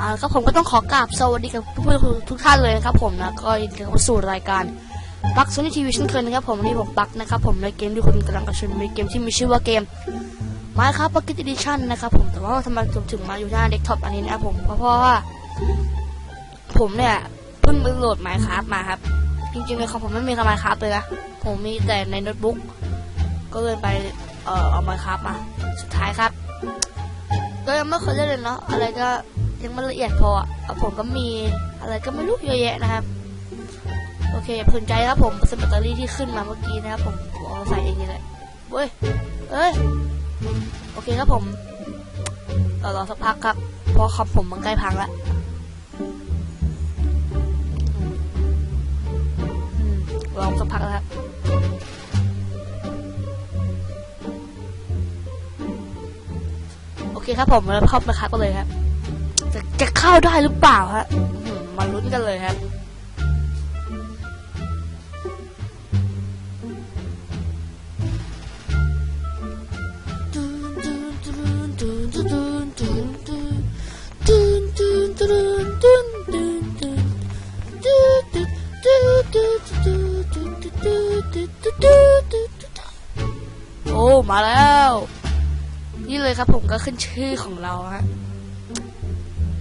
อ่าครับผมก็ต้องขอกราบสวัสดีกับเพื่อนทุกท่านเลยนะครับผมนะก็ยินดีต้อนรับสู่รายการปักโซนี่ทีวีเช่นเคยนะครับผมนนี้ผมปักนะครับผมในเกมที่คุณกำลังกระชุนมีเกมที่มีชื่อว่าเกม Minecraft Pocket Edition นะครับผมแต่ว่าทำไมถึงมาอยู่หน้าเดสก์ท็อปอันนี้นะครับผมเพราะเพราะว่าผมเนี่ยเพิ่งไปโหลด Minecraft มาครับ จริงๆในคอมผมไม่มี Minecraft เลยนะผมมีแต่ในโน้ตบุ๊ก ก็เลยไปเอ่อเอา Minecraft มาสุดท้ายครับ ก็ยังไม่เคยเล่นเลยเนาะอะไรก็ยังไม่ละเอียดพออะผมก็มีอะไรก็ไม่รู้เยอะแยะนะครับ โอเคอย่าสนใจครับผมสแบตเตอรี่ที่ขึ้นมาเมื่อกี้นะครับผมผมเอาใส่เองนี่แหละเว้ยเอ้ยโอเคครับผมเรอสักพักครับเพราะคอมผมมันใกล้พังละอืมลองสักพักแล้วครับ เคครับผมเราเข้าไปคักกันเลยครับจะจะเข้าได้หรือเปล่าฮะมาลุ้นกันเลยครับโอ้ มาแล้ว นี่เลยครับ ผมก็ขึ้นชื่อของเราฮะ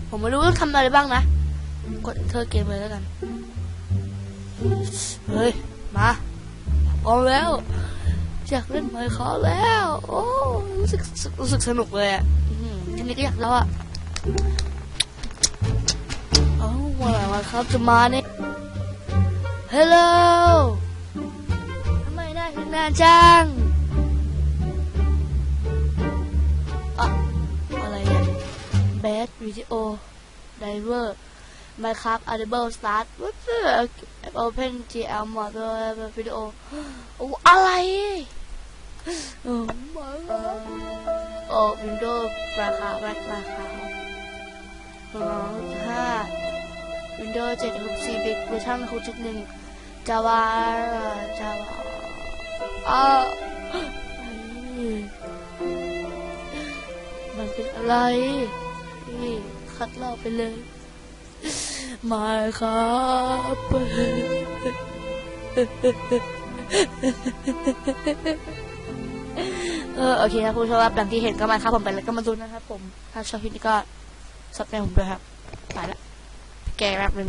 ผมไม่รู้ต้องทำอะไรบ้างนะ กดเธอเกมเลยแล้วกัน เฮ้ย มาพร้อมแล้วอยากเล่นไมค์เขาแล้ว โอ้รู้สึกรู้สึกสนุกเลยอะทีนี้ก็อยากแล้วอะเอ้าเมื่อไหร่มาครับจะมาเนี่ยฮัลโหลทำไมหน้าถึงนานจัง Bad Video Driver Minecraft Audible Start What the Open GL Model Video โอ้อะไรโอ้โอ้ Windows Minecraft Mac Minecraft อ๋อห้า Windows 7 64 bit เวอร์ชัน6.1 Java Java อ้ามันเป็นอะไร นี่คัดลอกไปเลย มาครับเออโอเคครับผู้ชมครับดังที่เห็นก็มาครับผมไปแล้วก็มาดูนะครับผม ถ้าชอบคลิปนี้ก็สับในผมด้วยครับ ไปละแกแป๊บนึง